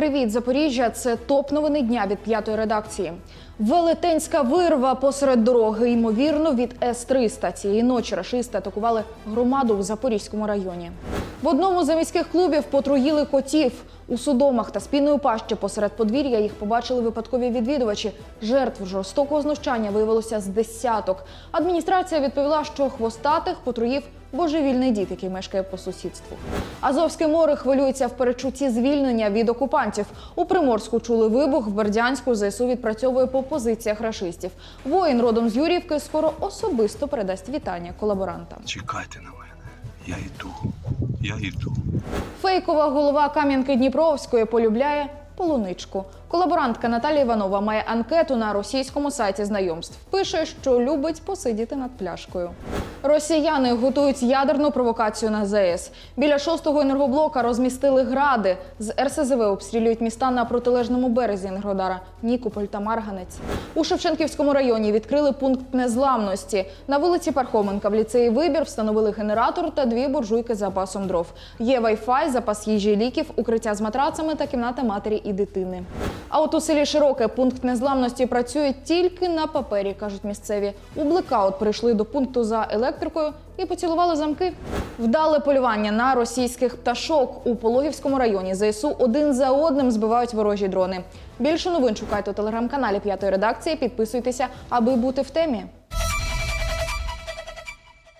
Привіт, Запоріжжя! Це топ новини дня від п'ятої редакції. Велетенська вирва посеред дороги, ймовірно, від С-300. Цієї ночі рашисти атакували громаду в Запорізькому районі. В одному з заміських клубів потруїли котів. У судомах та спільної пащі посеред подвір'я їх побачили випадкові відвідувачі. Жертв жорстокого знущання виявилося з десяток. Адміністрація відповіла, що хвостатих потруїв божевільний дід, який мешкає по сусідству. Азовське море хвилюється в перечутті звільнення від окупантів. У Приморську чули вибух, в Бердянську ЗСУ відпрацьовує по позиціях рашистів. Воїн родом з Юрівки скоро особисто передасть вітання колаборантам. Чекайте на мене. Я йду. Я йду. Фейкова голова Кам'янки Дніпровської полюбляє полуничку. Колаборантка Наталія Іванова має анкету на російському сайті знайомств. Пише, що любить посидіти над пляшкою. Росіяни готують ядерну провокацію на ЗАЕС. Біля шостого енергоблока розмістили гради. З РСЗВ обстрілюють міста на протилежному березі Енергодара Нікополь та Марганець. У Шевченківському районі відкрили пункт незламності. На вулиці Пархоменка в ліцеї Вибір встановили генератор та дві буржуйки з запасом дров. Є вай-фай, запас їжі ліків, укриття з матрацами та кімната матері і дитини. А от у селі Широке пункт незламності працює тільки на папері, кажуть місцеві. У блекаут прийшли до пункту за електрикою і поцілували замки. Вдале полювання на російських пташок у Пологівському районі. ЗСУ один за одним збивають ворожі дрони. Більше новин шукайте у телеграм-каналі п'ятої редакції. Підписуйтеся, аби бути в темі.